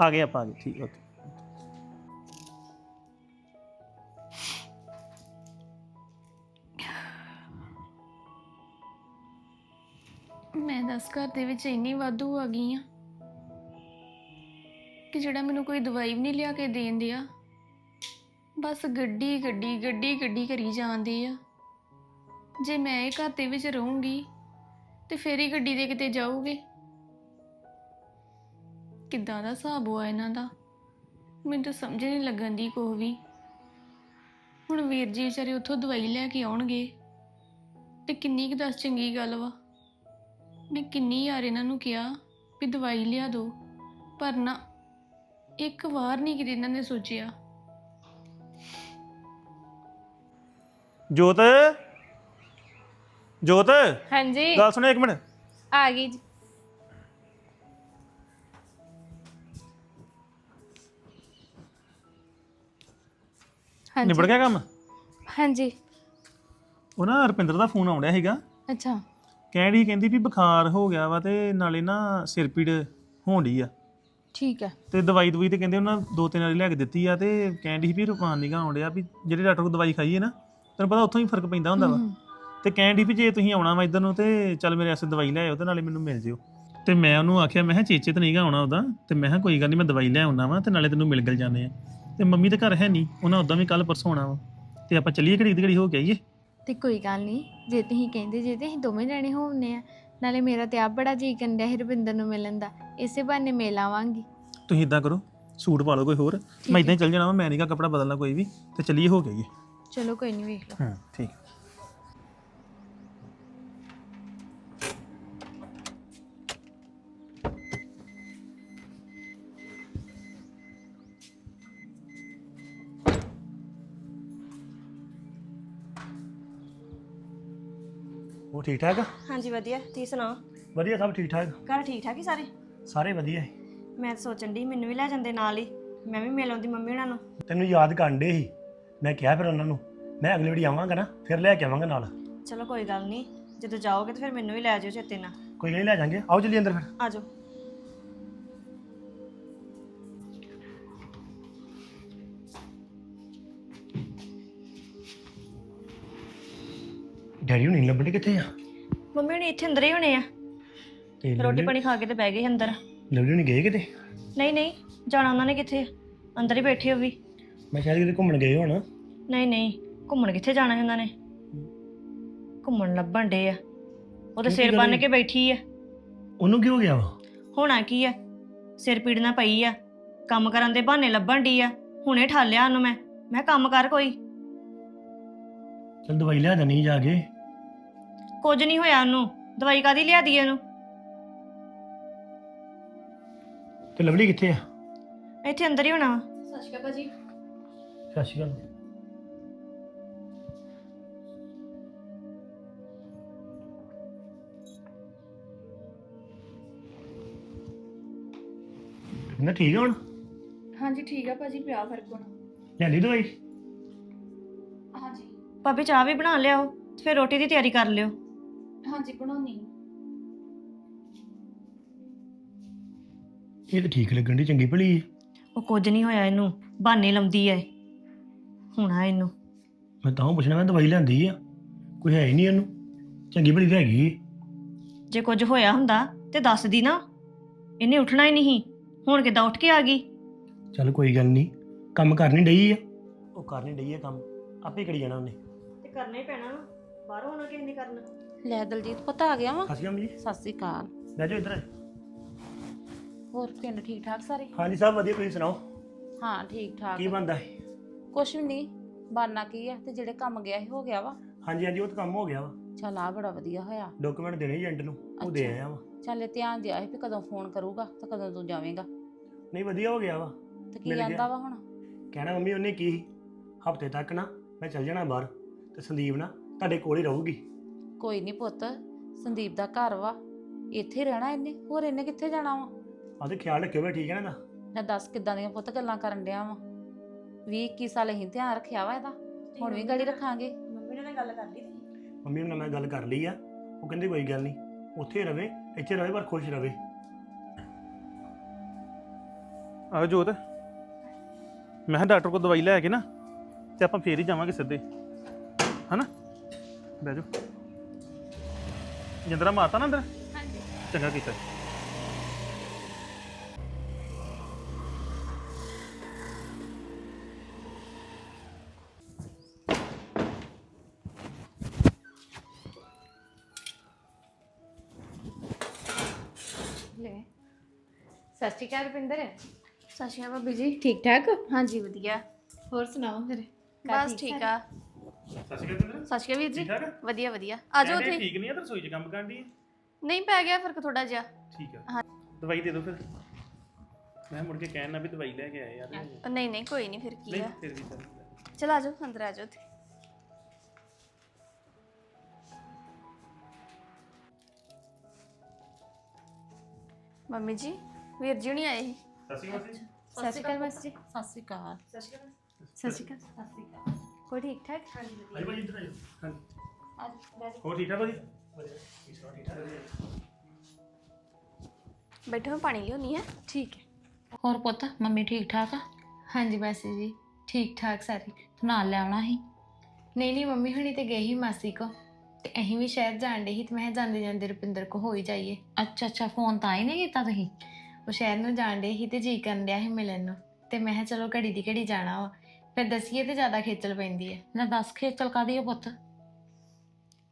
ਆ ਗਏ ਆਪਾਂ ਆ ਗਏ, ਠੀਕ, ਓਕੇ। ਮੈਂ ਘਰ ਦੇ ਵਿੱਚ ਇੰਨੀ ਵਾਧੂ ਆ ਗਈ ਆ ਕਿ ਜਿਹੜਾ ਮੈਨੂੰ ਕੋਈ ਦਵਾਈ ਵੀ ਨਹੀਂ ਲਿਆ ਕੇ ਦੇਣ ਦਿਆ। ਬਸ ਗੱਡੀ ਗੱਡੀ ਗੱਡੀ ਗੱਡੀ ਕਰੀ ਜਾਂਦੇ ਆ। ਜੇ ਮੈਂ ਇਹ ਘਰ ਦੇ ਵਿੱਚ ਰਹੂੰਗੀ ਤੇ ਫੇਰ ਹੀ ਗੱਡੀ ਦੇ ਕਿਤੇ ਜਾਊਗੇ। ਕਿੱਦਾਂ ਦਾ ਹਿਸਾਬ ਹੋਆ ਇਹਨਾਂ ਦਾ? ਮੈਨੂੰ ਤਾਂ ਸਮਝ ਨਹੀਂ ਲੱਗਣ ਦੀ ਕੋਈ ਵੀ। ਹੁਣ ਵੀਰ ਜੀ ਵਿਚਾਰੇ ਉੱਥੋਂ ਦਵਾਈ ਲੈ ਕੇ ਆਉਣਗੇ ਤੇ ਕਿੰਨੀ ਕੁ ਦੱਸ ਚੰਗੀ ਗੱਲ ਵਾ। ਮੈਂ ਕਿੰਨੀ ਵਾਰ ਇਹਨਾਂ ਨੂੰ ਕਿਹਾ ਵੀ ਦਵਾਈ ਲਿਆ ਦਿਓ ਪਰ ਨਾ ਇੱਕ ਵਾਰ ਨਹੀਂ ਕਿਤੇ ਇਹਨਾਂ ਨੇ ਸੋਚਿਆ। ਜੋਤ? ਜੋਤ? ਹਾਂਜੀ। ਗੱਲ ਸੁਣੋ ਇੱਕ ਮਿੰਟ। ਆ ਗਈ ਜੀ। ਨਿਬੜ ਗਿਆ ਕੰਮ? ਹਾਂਜੀ। ਉਹ ਨਾ ਰੁਪਿੰਦਰ ਦਾ ਫੋਨ ਆਉਂਦਾ ਸੀਗਾ। ਅੱਛਾ। ਕਹਿਣੀ ਕਹਿੰਦੀ ਵੀ ਬੁਖਾਰ ਹੋ ਗਿਆ ਵਾ ਤੇ ਨਾਲੇ ਨਾ ਸਿਰ ਪੀੜ ਹੋਣ ਡਈ ਆ। ਠੀਕ ਹੈ ਤੇ ਦਵਾਈ ਦਵਾਈ ਤੇ ਕਹਿੰਦੇ ਉਹਨਾਂ ਦੋ ਤਿੰਨ ਵਾਰੀ ਲੈ ਕੇ ਦਿੱਤੀ ਆ ਤੇ ਕਹਿੰਦੀ ਵੀ ਰੁਪਾਨ ਨਿਗਾ ਆਉਂਦਿਆ ਵੀ ਜਿਹੜੇ ਡਾਕਟਰ ਕੋਲ ਦਵਾਈ ਖਾਈਏ ਨਾ ਤੈਨੂੰ ਪਤਾ ਉੱਥੋਂ ਹੀ ਫ਼ਰਕ ਪੈਂਦਾ ਹੁੰਦਾ ਵਾ। ਤੇ ਕਹਿੰਦੀ ਵੀ ਜੇ ਤੁਸੀਂ ਆਉਣਾ ਵਾ ਇਧਰ ਨੂੰ ਤੇ ਚੱਲ ਮੇਰੇ ਵਾਸਤੇ ਦਵਾਈ ਲੈ ਆਓ ਤੇ ਨਾਲੇ ਮੈਨੂੰ ਮਿਲ ਜਿਓ। ਤੇ ਮੈਂ ਉਹਨੂੰ ਆਖਿਆ ਮੈਂ ਕਿਹਾ ਚੇਚੇ ਤੇ ਨਹੀਂਗਾ ਆਉਣਾ ਉਹਦਾ ਤੇ ਮੈਂ ਕਿਹਾ ਕੋਈ ਗੱਲ ਨਹੀਂ ਮੈਂ ਦਵਾਈ ਲੈ ਆਉਣਾ ਵਾ ਤੇ ਨਾਲੇ ਤੈਨੂੰ ਮਿਲ ਗਿਲ ਜਾਂਦੇ ਆ। ਤੇ ਮੰਮੀ ਤੇ ਘਰ ਹੈ ਨਹੀਂ ਉਹਨਾਂ ਉਦਾਂ ਵੀ ਕੱਲ ਪਰਸੋਂ ਆਉਣਾ ਵਾ। ਤੇ ਆਪਾਂ ਚੱਲੀਏ ਘੜੀ ਦੀ ਘੜੀ ਹੋ ਕੇ ਆਈਏ। ਤੇ ਕੋਈ ਗੱਲ ਨਹੀਂ ਜੇ ਤੁਸੀਂ ਕਹਿੰਦੇ ਜੇ ਤੇ ਅਸੀਂ ਦੋਵੇਂ ਜਣੇ ਹੋਵਨੇ ਆ ਨਾਲੇ ਮੇਰਾ ਤੇ ਆਪ ਬੜਾ ਜੀ ਕੰਡਿਆ ਹੈ ਰਵਿੰਦਰ ਨੂੰ ਮਿਲਣ ਦਾ ਇਸੇ ਬਹਾਨੇ ਮਿਲ ਆਵਾਂਗੀ ਤੁਸੀਂ ਇਦਾਂ ਕਰੋ ਸੂਟ ਪਾ ਲਓ ਕੋਈ ਹੋਰ ਮੈਂ ਇਦਾਂ ਹੀ ਚੱਲ ਜਾਣਾ ਵਾ ਮੈਂ ਨਹੀਂਗਾ ਕੱਪੜਾ ਬਦਲਣਾ ਕੋਈ ਵੀ ਤੇ ਚੱਲੀਏ ਹੋ ਆਈਏ ਚਲੋ ਕੋਈ ਨਹੀਂ ਵੇਖ ਲਓ। ਹਾਂ ਠੀਕ। ਠੀਕ ਠਾਕ ਆ? ਹਾਂਜੀ ਵਧੀਆ। ਤੁਸੀਂ ਸੁਣਾਓ? ਵਧੀਆ ਸਭ ਠੀਕ ਠਾਕ ਘਰ ਠੀਕ ਠਾਕ ਹੀ ਸਾਰੇ? ਸਾਰੇ ਵਧੀਆ ਏ। ਮੈਂ ਤਾਂ ਸੋਚਣ ਦੀ ਮੈਨੂੰ ਵੀ ਲੈ ਜਾਂਦੇ ਨਾਲ ਹੀ। ਮੈਂ ਵੀ ਮਿਲ ਆਉਂਦੀ ਮੰਮੀ ਉਹਨਾਂ ਨੂੰ। ਤੈਨੂੰ ਯਾਦ ਕਰਨ ਦੇ ਸੀ। ਮੈਂ ਕਿਹਾ ਫਿਰ ਉਹਨਾਂ ਨੂੰ ਮੈਂ ਅਗਲੀ ਵਾਰੀ ਆਵਾਂਗਾ ਨਾ ਫਿਰ ਲੈ ਕੇ ਆਵਾਂਗਾ ਨਾਲ। ਚਲੋ ਕੋਈ ਗੱਲ ਨਹੀਂ। ਜਦੋਂ ਜਾਓਗੇ ਤਾਂ ਫਿਰ ਮੈਨੂੰ ਵੀ ਲੈ ਜਾਇਓ ਚੇਤੇ ਨਾਲ। ਕੋਈ ਨਹੀਂ ਲੈ ਜਾਾਂਗੇ। ਆਓ ਚੱਲੀਏ ਅੰਦਰ ਫਿਰ। ਆ ਡੈਡੀ ਹੁਣੀ ਲੱਭਣੇ ਕਿੱਥੇ ਆ? ਮੰਮੀ ਹੁਣੀ ਇੱਥੇ ਅੰਦਰ ਹੀ ਹੋਣੇ ਆ। ਤੇ ਰੋਟੀ ਪਾਣੀ ਖਾ ਕੇ ਤੇ ਬਹਿ ਗਏ ਅੰਦਰ। ਲੱਭਣੀ ਹੁਣੀ ਗਏ ਕਿਤੇ? ਨਹੀਂ ਨਹੀਂ ਜਾਣਾ ਉਹਨਾਂ ਨੇ ਕਿੱਥੇ? ਅੰਦਰ ਹੀ ਬੈਠੇ ਹੋ ਵੀ। ਮੈਂ ਸ਼ਾਇਦ ਕਿਤੇ ਘੁੰਮਣ ਗਏ ਹੋਣ। ਨਹੀਂ ਨਹੀਂ ਘੁੰਮਣ ਕਿੱਥੇ ਜਾਣਾ ਹੈ ਉਹਨਾਂ ਨੇ? ਘੁੰਮਣ ਲੱਭਣ ਡੇ ਆ। ਉਹ ਤਾਂ ਸਿਰ ਬੰਨ? ਕੇ ਬੈਠੀ ਆ। ਉਹਨੂੰ ਕੀ ਹੋ ਗਿਆ ਵਾ? ਹੋਣਾ ਕੀ ਆ? ਸਿਰ ਪੀੜਨਾ ਪਈ ਆ। ਕੰਮ ਕਰਨ ਦੇ ਬਹਾਨੇ ਲੱਭਣ ਡੀ ਆ। ਹੁਣੇ ਠਾਲਿਆ ਉਹਨੂੰ ਮੈਂ। ਮੈਂ ਕੰਮ ਕਰ ਕੋਈ। ਚਲ ਦਵਾਈ ਲਿਆ ਦੇਣੀ ਜਾ ਕੇ। ਕੁਝ ਨਹੀਂ ਹੋਇਆ ਉਹਨੂੰ। ਦਵਾਈ ਕਾਦੀ ਲਿਆ ਦੀ ਉਹਨੂੰ? ਤੇ ਲਵਲੀ ਕਿੱਥੇ ਆ? ਇੱਥੇ ਅੰਦਰ ਹੀ ਹੋਣਾ ਵਾ। ਸਤਿ ਸ਼੍ਰੀ ਅਕਾਲ ਭਾਜੀ। ਸਤਿ ਸ਼੍ਰੀ ਅਕਾਲ। ਨਾ ਠੀਕ ਆ ਹੁਣ? ਹਾਂਜੀ ਠੀਕ ਆ ਭਾਜੀ ਪਿਆ ਫ਼ਰਕ ਹੁਣ। ਲੈ ਲਈ ਦਵਾਈ? ਭਾਬੀ ਚਾਹ ਵੀ ਬਣਾ ਲਿਆਓ ਤੇ ਫਿਰ ਰੋਟੀ ਦੀ ਤਿਆਰੀ ਕਰ ਲਿਓ। ਹਾਂਜੀ ਬਣਾਉਣੀ ਇਹ ਤਾਂ ਠੀਕ ਲੱਗਣ ਦੀ ਚੰਗੀ ਭਲੀ। ਹੈ ਉਹ ਕੁਝ ਨਹੀਂ ਹੋਇਆ ਇਹਨੂੰ ਬਹਾਨੇ ਲਾਉਂਦੀ ਐ। ਹੁਣਾ ਇਹਨੂੰ। ਮੈਂ ਤਾਂ ਪੁੱਛਣਾ ਮੈਂ ਦਵਾਈ ਲੈਂਦੀ ਆ। ਕੋਈ ਹੈ ਹੀ ਨਹੀਂ ਇਹਨੂੰ। ਚੰਗੀ ਭਲੀ ਤਾਂ ਹੈਗੀ। ਜੇ ਕੁਝ ਹੋਇਆ ਹੁੰਦਾ ਤੇ ਦੱਸਦੀ ਨਾ। ਇਹਨੇ ਉੱਠਣਾ ਹੀ ਨਹੀਂ। ਹੁਣ ਕਿੱਦਾਂ ਉੱਠ ਕੇ ਆ ਗਈ? ਚੱਲ ਕੋਈ ਗੱਲ ਨਹੀਂ। ਕੰਮ ਕਰਨੀ ਡਈ ਆ। ਉਹ ਕਰਨੀ ਡਈ ਆ ਕੰਮ। ਆਪੇ ਕਰੀ ਜਾਣਾ ਉਹਨੇ। ਕਰਨਾ ਹੀ ਪੈਣਾ ਬਾਹਰੋਂ ਹੋਣਾ ਕਿਸੇ ਨੇ ਕਰਨਾ। ਲੈ ਦਲਜੀਤ ਪੁੱਤ ਆ ਗਿਆ ਵਾ। ਹਸੀਆਂ ਜੀ। ਸਤਿ ਸ੍ਰੀ ਅਕਾਲ। ਬਹਿ ਜਾਓ ਇੱਧਰ। ਹੋਰ ਪਿੰਡ ਠੀਕ ਠਾਕ ਸਾਰੇ? ਹਾਂਜੀ ਸਭ ਵਧੀਆ ਤੁਸੀਂ ਸੁਣਾਓ? ਹਾਂ ਠੀਕ ਠਾਕ। ਕੀ ਬੰਦਾ ਹੈ ਕੁਛ ਵੀ ਨਹੀਂ ਬਾਨਾ ਕੀ ਆ ਤੇ ਜਿਹੜੇ ਕੰਮ ਗਿਆ ਸੀ ਹੋ ਗਿਆ ਵਾ। ਹਾਂਜੀ ਹਾਂਜੀ ਉਹ ਤਾਂ ਕੰਮ ਹੋ ਗਿਆ ਵਾ। ਚੱਲ ਆ ਬੜਾ ਵਧੀਆ ਹੋਇਆ। ਡਾਕੂਮੈਂਟ ਦੇਣੇ ਏਜੰਟ ਨੂੰ ਉਹ ਦੇ ਅੱਛਾ। ਆਇਆ ਵਾ। ਚੱਲ ਇਹ ਧਿਆਨ ਦਿਆ ਸੀ ਵੀ ਕਦੋਂ ਫੋਨ ਕਰੂਗਾ ਤੇ ਕਦੋਂ ਤੂੰ ਜਾਵੇਂਗਾ। ਨਹੀਂ ਵਧੀਆ ਹੋ ਗਿਆ ਵਾ। ਤੇ ਕੀ ਗਿਆ। ਆਂਦਾ ਵਾ ਹੁਣ? ਕਹਿਣਾ ਮੰਮੀ ਉਹਨੇ ਕੀ ਹਫ਼ਤੇ ਤੱਕ ਨਾ ਮੈਂ ਚੱਲ ਜਾਣਾ ਬਾਹਰ। ਤੇ ਸੰਦੀਪ ਨਾ ਤੁਹਾਡੇ ਕੋਲ ਹੀ ਰਹੂਗੀ। ਕੋਈ ਨਹੀਂ ਪੁੱਤ ਸੰਦੀਪ ਦਾ ਘਰ ਵਾ ਇੱਥੇ ਰਹਿਣਾ ਇਹਨੇ ਹੋਰ ਇਹਨੇ ਕਿੱਥੇ ਜਾਣਾ ਵਾ? ਆਦੇ ਖਿਆਲ ਰੱਖਿਓ ਵੇ ਠੀਕ ਹੈ ਨਾ ਇਹਦਾ? ਮੈਂ ਦੱਸ ਕਿੱਦਾਂ ਦੀਆਂ ਪੁੱਤ ਗੱਲਾਂ ਕਰਨ ਡਿਆ ਵਾ। 20 21 ਸਾਲ ਅਸੀਂ ਧਿਆਨ ਰੱਖਿਆ ਵਾ ਇਹਦਾ ਹੁਣ ਵੀ ਗਾੜੀ ਰੱਖਾਂਗੇ। ਮੰਮੀ ਨਾਲ ਗੱਲ ਕਰ ਲਈ ਤੁਸੀਂ ਮੰਮੀ ਨਾਲ ਮੈਂ ਗੱਲ ਕਰ ਲਈ ਆ ਉਹ ਕਹਿੰਦੇ ਕੋਈ ਗੱਲ ਨਹੀਂ ਉੱਥੇ ਰਵੇ ਇੱਥੇ ਰਵੇ ਪਰ ਖੁਸ਼ ਰਵੇ। ਆਹ ਜੋਤ ਮੈਂ ਕਿਹਾ ਡਾਕਟਰ ਕੋਲ ਦਵਾਈ ਲੈ ਕੇ ਨਾ ਤੇ ਆਪਾਂ ਫੇਰ ਹੀ ਜਾਵਾਂਗੇ ਸਿੱਧੇ। ਹਨਾ? ਬਹਿ ਜਾਓ। ਜਿੰਦਰਾ ਮਾਰਤਾ ਨਾ ਅੰਦਰ? ਹਾਂਜੀ। ਚੰਗਾ ਕੀਤਾ। ਲੈ। ਸਤਿ ਸ਼੍ਰੀ ਅਕਾਲ ਰਵਿੰਦਰ ਸਤਿ ਸ਼੍ਰੀ ਅਕਾਲ ਭਾਬੀ ਜੀ। ਠੀਕ ਠਾਕ? ਹਾਂਜੀ ਵਧੀਆ। ਹੋਰ ਸੁਣਾਓ ਫਿਰ ਬਸ ਠੀਕ ਆ। ਸਤਿ ਸ਼੍ਰੀ ਅਕਾਲ ਜਿੰਦਰਾ ਸਤਿ ਸ਼੍ਰੀ ਅਕਾਲ ਵੀਰ ਜੀ। ਠੀਕ ਠਾਕ? ਵਧੀਆ ਵਧੀਆ। ਆ ਜਾਓ ਉੱਥੇ। ਠੀਕ ਨਹੀਂ ਆ ਤੇ ਰਸੋਈ 'ਚ ਕੰਮ ਕਰਨ ਦੀ? ਨਹੀਂ ਪੈ ਗਿਆ ਫ਼ਰਕ ਥੋੜਾ ਜਿਹਾ। ਠੀਕ ਆ। ਦਵਾਈ ਦੇ ਦਿਓ ਫਿਰ। ਮੈਂ ਮੁੜ ਕੇ ਕਹਿਣਾ ਵੀ ਦਵਾਈ ਲੈ ਕੇ ਆਏ ਯਾਰ ਨਹੀਂ ਨਹੀਂ ਨਹੀਂ ਕੋਈ ਨਹੀਂ ਫਿਰ ਕੀ ਆ। ਫਿਰ ਵੀ ਚੱਲ ਚਲ ਆ ਜਾਓ ਅੰਦਰ ਆ ਜਾਓ ਉੱਥੇ। ਮੰਮੀ ਜੀ ਵੀਰ ਜੀ ਨਹੀਂ ਆਏ ਸੀ। ਸਤਿ ਸ਼੍ਰੀ ਅਕਾਲ ਜੀ। ਸਤਿ ਸ਼੍ਰੀ ਅਕਾਲ ਮਾਸੀ ਜੀ। ਸਤਿ ਸ੍ਰੀ ਅਕਾਲ। ਸਤਿ ਸ਼੍ਰੀ ਅਕਾਲ। ਕੋਈ ਠੀਕ ਠਾਕ? ਭਾਈ ਭਾਈ ਇੱਧਰ ਆ ਜਾਓ। ਹਾਂਜੀ। ਹੋਰ ਠੀਕ ਠਾਕ ਭਾਜੀ? ਬੈਠੋ ਮੈਂ ਪਾਣੀ ਲਿਆਉਣੀ ਹੈ ਠੀਕ ਹੈ। ਹੋਰ ਪੁੱਤ ਮੰਮੀ ਠੀਕ ਠਾਕ ਆ? ਹਾਂਜੀ ਮਾਸੀ ਜੀ। ਠੀਕ ਠਾਕ ਸਾਰੇ। ਤੂੰ ਨਾਲ ਲੈ ਆਉਣਾ ਸੀ? ਨਹੀਂ ਨਹੀਂ ਮੰਮੀ ਹੁਣੀ ਤੇ ਗਏ ਹੀ ਮਾਸੀ ਕੋ। ਤੇ ਅਸੀਂ ਵੀ ਸ਼ਹਿਰ ਜਾਣ ਡੇ ਸੀ ਤੇ ਮੈਂ ਕਿਹਾ ਜਾਂਦੇ ਜਾਂਦੇ ਰੁਪਿੰਦਰ ਕੋ ਹੋ ਹੀ ਜਾਈਏ। ਅੱਛਾ ਅੱਛਾ ਫੋਨ ਤਾਂ ਹੀ ਨਹੀਂ ਕੀਤਾ ਤੁਸੀਂ? ਉਹ ਸ਼ਹਿਰ ਨੂੰ ਜਾਣ ਡੇ ਸੀ ਤੇ ਜੀ ਕਰਨ ਡਿਆ ਸੀ ਮਿਲਣ ਨੂੰ। ਤੇ ਮੈਂ ਕਿਹਾ ਚਲੋ ਘੜੀ ਦੀ ਘੜੀ ਜਾਣਾ ਵਾ। ਫਿਰ ਦਸੀਏ ਤੇ ਜ਼ਿਆਦਾ ਖੇਚਲ ਪੈਂਦੀ ਹੈ। ਨਾ ਦੱਸ ਖੇਚਲ ਕਾਦੀ ਆ ਪੁੱਤ?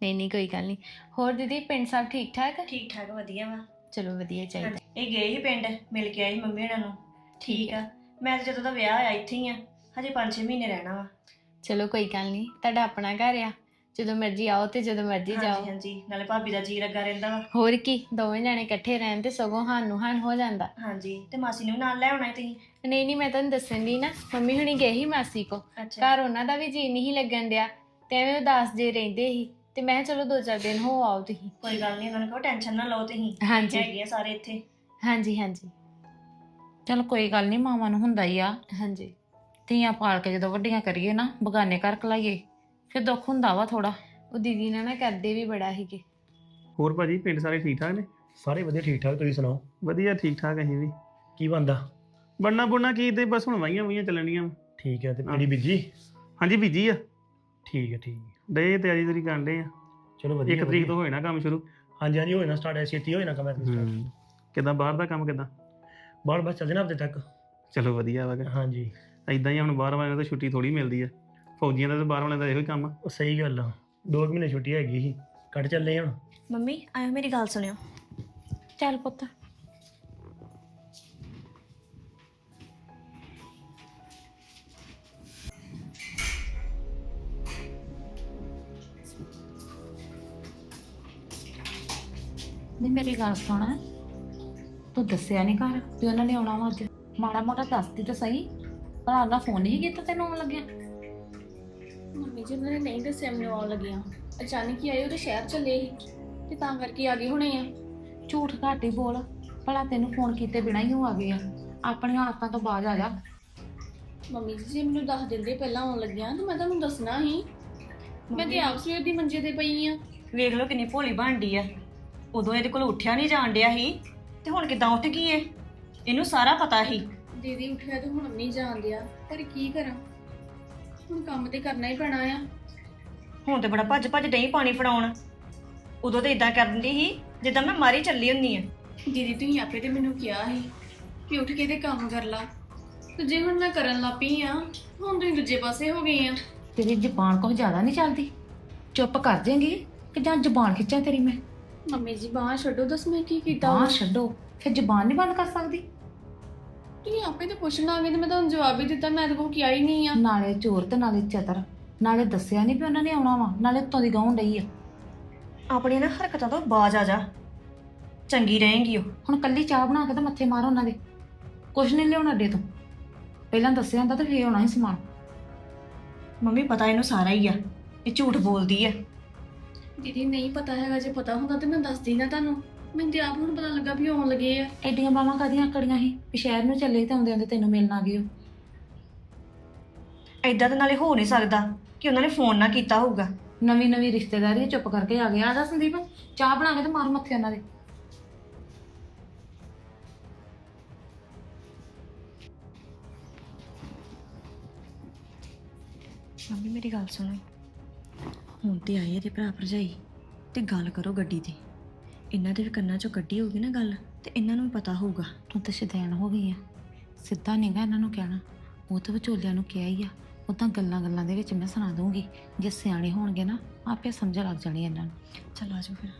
ਨਹੀਂ ਨਹੀਂ ਕੋਈ ਗੱਲ ਨਹੀਂ। ਹੋਰ ਦੀਦੀ ਪਿੰਡ ਸਭ ਠੀਕ ਠਾਕ? ਠੀਕ ਠਾਕ ਵਧੀਆ ਵਾ। ਚਲੋ ਵਧੀਆ ਚਾਹੀਦਾ। ਇਹ ਗਏ ਹੀ ਪਿੰਡ ਮਿਲ ਕੇ ਆਏ ਸੀ ਮੰਮੀ ਉਹਨਾਂ ਨੂੰ। ਠੀਕ ਆ। ਮੈਂ ਤਾਂ ਜਦੋਂ ਦਾ ਵਿਆਹ ਆਇਆ ਇੱਥੇ ਹੀ ਆ ਹਜੇ 5-6 ਮਹੀਨੇ ਰਹਿਣਾ ਵਾ। ਚਲੋ ਕੋਈ ਗੱਲ ਨਹੀਂ। ਤੁਹਾਡਾ ਆਪਣਾ ਘਰ ਆ। ਜਦੋਂ ਮਰਜ਼ੀ ਆਓ ਤੇ ਜਦੋਂ ਮਰਜ਼ੀ ਹਾਂਜੀ ਜਾਓ। ਹਾਂਜੀ। ਨਾਲੇ ਭਾਬੀ ਦਾ ਜੀ ਲੱਗਾ ਰਹਿੰਦਾ ਵਾ। ਹੋਰ ਕੀ ਦੋਵੇਂ ਜਾਣੇ ਇਕੱਠੇ ਰਹਿਣ ਤੇ ਸਗੋਂ ਹਾਨ ਨੂੰ ਹਾਨ ਹੋ ਜਾਂਦਾ। ਹਾਂਜੀ ਤੇ ਮਾਸੀ ਨੂੰ ਨਾਲ ਲੈ ਆਉਣਾ ਹੈ ਤੁਸੀਂ? ਨਹੀਂ ਨਹੀਂ ਮੈਂ ਤੁਹਾਨੂੰ ਦੱਸਣ ਦੀ ਨਾ ਮੰਮੀ ਹੁਣੀ ਗਏ ਹੀ ਮਾਸੀ ਕੋ ਘਰ ਉਹਨਾਂ ਦਾ ਵੀ ਜੀ ਨਹੀਂ ਲੱਗਣ ਡਿਆ ਤੇ ਐਵੇਂ ਉਦਾਸ ਜੇ ਰਹਿੰਦੇ ਸੀ। ਤੇ ਮੈਂ ਕਿਹਾ ਚਲੋ ਦੋ ਚਾਰ ਦਿਨ ਹੋ ਆਓ ਤੁਸੀਂ। ਕੋਈ ਗੱਲ ਨਹੀਂ ਉਹਨਾਂ ਨੂੰ ਕਹੋ ਟੈਨਸ਼ਨ ਨਾ ਲਓ ਤੁਸੀਂ। ਹਾਂਜੀ। ਹੈਗੇ ਆ ਸਾਰੇ ਇੱਥੇ। ਹਾਂਜੀ ਹਾਂਜੀ। ਚਲ ਕੋਈ ਗੱਲ ਨਹੀਂ ਮਾਵਾਂ ਨੂੰ ਹੁੰਦਾ ਹੀ ਆ। ਹਾਂਜੀ। ਧੀਆਂ ਪਾਲ ਕੇ ਜਦੋਂ ਵੱਡੀਆਂ ਕਰੀਏ ਨਾ ਬਗਾਨੇ ਘਰ ਕਲਾਈਏ ਫਿਰ ਦੁੱਖ ਹੁੰਦਾ ਵਾ ਥੋੜਾ ਉਹ ਦੀਦੀ ਨਾਲ ਨਾ ਕਰਦੇ ਵੀ ਬੜਾ ਸੀਗੇ। ਹੋਰ ਭਾਜੀ ਪਿੰਡ ਸਾਰੇ ਠੀਕ ਠਾਕ ਨੇ? ਸਾਰੇ ਵਧੀਆ ਠੀਕ ਠਾਕ ਤੁਸੀਂ ਸੁਣਾਓ? ਵਧੀਆ ਠੀਕ ਠਾਕ ਅਸੀਂ ਵੀ। ਕੀ ਬੰਦਾ ਬਣਨਾ ਬੁਣਨਾ ਕੀ ਤੇ ਬਸ ਹੁਣ ਵਾਈਆਂ ਵਈਆਂ ਚੱਲਣੀਆਂ ਵਾਂ। ਠੀਕ ਹੈ ਤੇ ਮੇਰੀ ਬੀਜੀ? ਹਾਂਜੀ ਬੀਜੀ ਆ। ਠੀਕ ਹੈ ਠੀਕ ਹੈ। ਡੇ ਤਿਆਰੀ ਤੇਰੀ ਕਰਨ ਡੇ ਆ। ਚਲੋ ਵਧੀਆ ਇੱਕ ਤਰੀਕ ਤੋਂ। ਹੋਏ ਨਾ ਕੰਮ ਸ਼ੁਰੂ। ਹਾਂਜੀ ਹਾਂਜੀ ਹੋਏ ਨਾ ਸਟਾਰਟ ਛੇਤੀ ਹੋਏ ਨਾ ਕੰਮ start। ਕਿਦਾਂ ਬਾਹਰ ਦਾ ਕੰਮ ਕਿਦਾਂ? ਬਾਹਰ ਬਸ ਚੱਲ ਜਾਣਾ ਹਫ਼ਤੇ ਤੱਕ। ਚਲੋ ਵਧੀਆ ਵਾ। ਹਾਂਜੀ। ਇਦਾਂ ਹੀ ਆ, ਹੁਣ ਬਾਹਰ ਵਾਲਿਆਂ ਤੋਂ ਛੁੱਟੀ ਥੋੜੀ ਮਿਲਦੀ ਆ। ਫੌਜੀਆਂ ਦਾ ਤੇ ਬਾਹਰ ਵਾਲਿਆਂ ਦਾ ਇਹੋ ਹੀ ਕੰਮ ਆ। ਉਹ ਸਹੀ ਗੱਲ ਆ। ਦੋ ਮਹੀਨੇ ਛੁੱਟੀ ਹੈਗੀ ਸੀ। ਕੱਢ ਚੱਲੇ ਹੁਣ। ਮੰਮੀ ਆਇਓ ਮੇਰੀ ਗੱਲ ਸੁਣਿਓ। ਚੱਲ ਪੁੱਤ। ਨਹੀਂ ਮੇਰੀ ਗੱਲ ਸੁਣ। ਤੂੰ ਦੱਸਿਆ ਨਹੀਂ ਘਰ ਵੀ ਉਹਨਾਂ ਨੇ ਆਉਣਾ ਵਾ ਅੱਜ। ਮਾੜਾ ਮੋਟਾ ਦੱਸਦੀ ਤਾਂ ਸਹੀ। ਭਰਾ ਦਾ ਫੋਨ ਨਹੀਂ ਕੀਤਾ ਤੈਨੂੰ ਆਉਣ ਲੱਗਿਆ। ਮੰਮੀ ਜੀ ਉਹਨਾਂ ਨੇ ਨਹੀਂ ਦੱਸਿਆ ਮੈਨੂੰ ਆਉਣ ਲੱਗਿਆ। ਅਚਾਨਕ ਹੀ ਆਏ ਉਹਦੇ ਸ਼ਹਿਰ ਚੱਲੇ ਸੀ ਤੇ ਤਾਂ ਕਰਕੇ ਆ ਗਏ ਹੋਣੇ ਆ। ਝੂਠ ਘੱਟ ਬੋਲ ਭਲਾ ਤੈਨੂੰ ਫੋਨ ਕੀਤੇ ਬਿਨਾਂ ਹੀ ਉਹ ਆ ਗਏ ਆ। ਆਪਣੀਆਂ ਆਦਤਾਂ ਤੋਂ ਬਾਜ ਆ ਜਾ। ਮੰਮੀ ਜੀ ਜੇ ਮੈਨੂੰ ਦੱਸ ਦਿੰਦੇ ਪਹਿਲਾਂ ਆਉਣ ਲੱਗਿਆ ਤਾਂ ਮੈਂ ਤੁਹਾਨੂੰ ਦੱਸਣਾ ਸੀ ਮੈਂ ਤੇ ਆਪ ਸਵੇਰ ਦੀ ਮੰਜੇ ਤੇ ਪਈ ਆ। ਵੇਖ ਲਓ ਕਿੰਨੀ ਭੋਲੀ ਬਣਦੀ ਆ। ਉਦੋਂ ਇਹਦੇ ਕੋਲ ਉੱਠਿਆ ਨਹੀਂ ਜਾਣ ਡਿਆ ਸੀ ਤੇ ਹੁਣ ਕਿਦਾਂ ਉੱਠ ਗਈ ਏ? ਇਹਨੂੰ ਸਾਰਾ ਪਤਾ ਸੀ। ਦੀਦੀ ਉੱਠਿਆ ਤਾਂ ਹੁਣ ਨਹੀਂ ਜਾਂਦਿਆ ਪਰ ਕੀ ਕਰਾਂ? ਹੁਣ ਕੰਮ ਤੇ ਕਰਨਾ ਹੀ ਪੈਣਾ ਆ। ਹੁਣ ਤੇ ਬੜਾ ਭੱਜ ਭੱਜ ਡਈ ਪਾਣੀ ਫੜਾਉਣ। ਉਦੋਂ ਤੇ ਇਦਾਂ ਕਰਦੀ ਸੀ ਜਿੱਦਾਂ ਮੈਂ ਮਾਰੀ ਚੱਲੀ ਹੁੰਨੀ ਆ। ਦੀਦੀ ਤੁਸੀਂ ਆਪੇ ਤੇ ਮੈਨੂੰ ਕਿਹਾ ਸੀ ਕਿ ਉੱਠ ਕੇ ਤੇ ਕੰਮ ਕਰ ਲਾ। ਤੇ ਜੇ ਹੁਣ ਮੈਂ ਕਰਨ ਲੱਪੀ ਆ ਹੁਣ ਤੁਸੀਂ ਦੂਜੇ ਪਾਸੇ ਹੋ ਗਏ ਆ। ਤੇਰੀ ਜ਼ਬਾਨ ਕੁਝ ਜ਼ਿਆਦਾ ਨਹੀਂ ਚੱਲਦੀ? ਚੁੱਪ ਕਰ ਜਾਏਂਗੀ ਕਿ ਜਾਂ ਜ਼ਬਾਨ ਖਿੱਚਾਂ ਤੇਰੀ ਮੈਂ? ਮੰਮੀ ਜੀ ਬਾਹਰ ਛੱਡੋ ਦੱਸ ਮੈਂ ਕੀ ਕੀਤਾ ਵਾ? ਛੱਡੋ ਫਿਰ ਜ਼ਬਾਨ ਨਹੀਂ ਬੰਦ ਕਰ ਸਕਦੀ? ਤੁਸੀਂ ਆਪੇ ਤੇ ਪੁੱਛਣ ਆ ਗਏ ਤੇ ਮੈਂ ਤੁਹਾਨੂੰ ਜਵਾਬ ਹੀ ਦਿੱਤਾ ਮੈਂ ਤਾਂ ਕੋਈ ਕਿਹਾ ਹੀ ਨਹੀਂ ਆ। ਨਾਲੇ ਚੋਰ ਤੇ ਨਾਲੇ ਚਤਰ ਨਾਲੇ ਦੱਸਿਆ ਨਹੀਂ ਵੀ ਉਹਨਾਂ ਨੇ ਆਉਣਾ ਵਾ ਨਾਲੇ ਉੱਤੋਂ ਦੀ ਗਾਉਣ ਡਈ ਆ। ਆਪਣੀਆਂ ਨਾ ਹਰਕਤਾਂ ਤੋਂ ਬਾਜ ਆ ਜਾ। ਚੰਗੀ ਰਹੇਗੀ ਉਹ। ਹੁਣ ਕੱਲੀ ਚਾਹ ਬਣਾ ਕੇ ਤਾਂ ਮੱਥੇ ਮਾਰ ਉਹਨਾਂ ਦੇ। ਕੁਛ ਨਹੀਂ ਲਿਆਉਣਾ ਅੱਡੇ ਤੋਂ। ਪਹਿਲਾਂ ਦੱਸਿਆ ਹੁੰਦਾ ਤਾਂ ਫੇਰ ਆਉਣਾ ਸੀ ਸਮਾਨ। ਮੰਮੀ ਪਤਾ ਇਹਨੂੰ ਸਾਰਾ ਹੀ ਆ ਇਹ ਝੂਠ ਬੋਲਦੀ ਆ। ਦੀਦੀ ਨਹੀਂ ਪਤਾ ਹੈਗਾ ਜੇ ਪਤਾ ਹੁੰਦਾ ਤੇ ਮੈਂ ਦੱਸਦੀ ਨਾ ਤੁਹਾਨੂੰ। ਮੈਨੂੰ ਤੇ ਆਪ ਹੁਣ ਪਤਾ ਲੱਗਾ ਵੀ ਆਉਣ ਲੱਗੇ ਆ। ਐਡੀਆਂ ਬਾਵਾਂ ਕਾਦੀਆਂ ਆਕੜੀਆਂ ਸੀ? ਵੀ ਸ਼ਹਿਰ ਨੂੰ ਚੱਲੇ ਤੇ ਆਉਂਦੇ ਆਉਂਦੇ ਤੈਨੂੰ ਮਿਲਣ ਆ ਗਏ ਉਹ ਐਦਾਂ ਦੇ ਨਾਲੇ ਹੋ ਨਹੀਂ ਸਕਦਾ ਕਿ ਉਹਨਾਂ ਨੇ ਫੋਨ ਨਾ ਕੀਤਾ ਹੋਊਗਾ। ਨਵੀਂ ਨਵੀਂ ਰਿਸ਼ਤੇਦਾਰੀ ਆ, ਚੁੱਪ ਕਰਕੇ ਆ ਗਿਆ ਆਦਾ ਸੰਦੀਪ ਚਾਹ ਬਣਾ ਕੇ ਤੇ ਮਾਰ ਮੱਥੇ ਉਹਨਾਂ ਦੇ। ਮੰਮੀ ਮੇਰੀ ਗੱਲ ਸੁਣੋ। ਹੁਣ ਤੇ ਆਏ ਇਹਦੇ ਭਰਾ ਭਰਜਾਈ ਤੇ ਗੱਲ ਕਰੋ ਗੱਡੀ ਦੀ। ਇਹਨਾਂ ਦੇ ਵੀ ਕੰਨਾਂ ਚੋਂ ਕੱਢੀ ਹੋਊਗੀ ਨਾ ਗੱਲ ਤੇ ਇਹਨਾਂ ਨੂੰ ਵੀ ਪਤਾ ਹੋਊਗਾ। ਤੂੰ ਤਾਂ ਸ਼ੈਤਾਨ ਹੋ ਗਈ ਆ। ਸਿੱਧਾ ਨਹੀਂਗਾ ਇਹਨਾਂ ਨੂੰ ਕਹਿਣਾ। ਉਹ ਤਾਂ ਵਿਚੋਲਿਆਂ ਨੂੰ ਕਿਹਾ ਹੀ ਆ। ਉਹ ਤਾਂ ਗੱਲਾਂ ਗੱਲਾਂ ਦੇ ਵਿੱਚ ਮੈਂ ਸੁਣਾ ਦੂੰਗੀ ਜੇ ਸਿਆਣੇ ਹੋਣਗੇ ਨਾ ਆਪੇ ਸਮਝ ਲੱਗ ਜਾਣੀ ਇਹਨਾਂ ਨੂੰ। ਚਲੋ ਆਜੋ ਫਿਰ।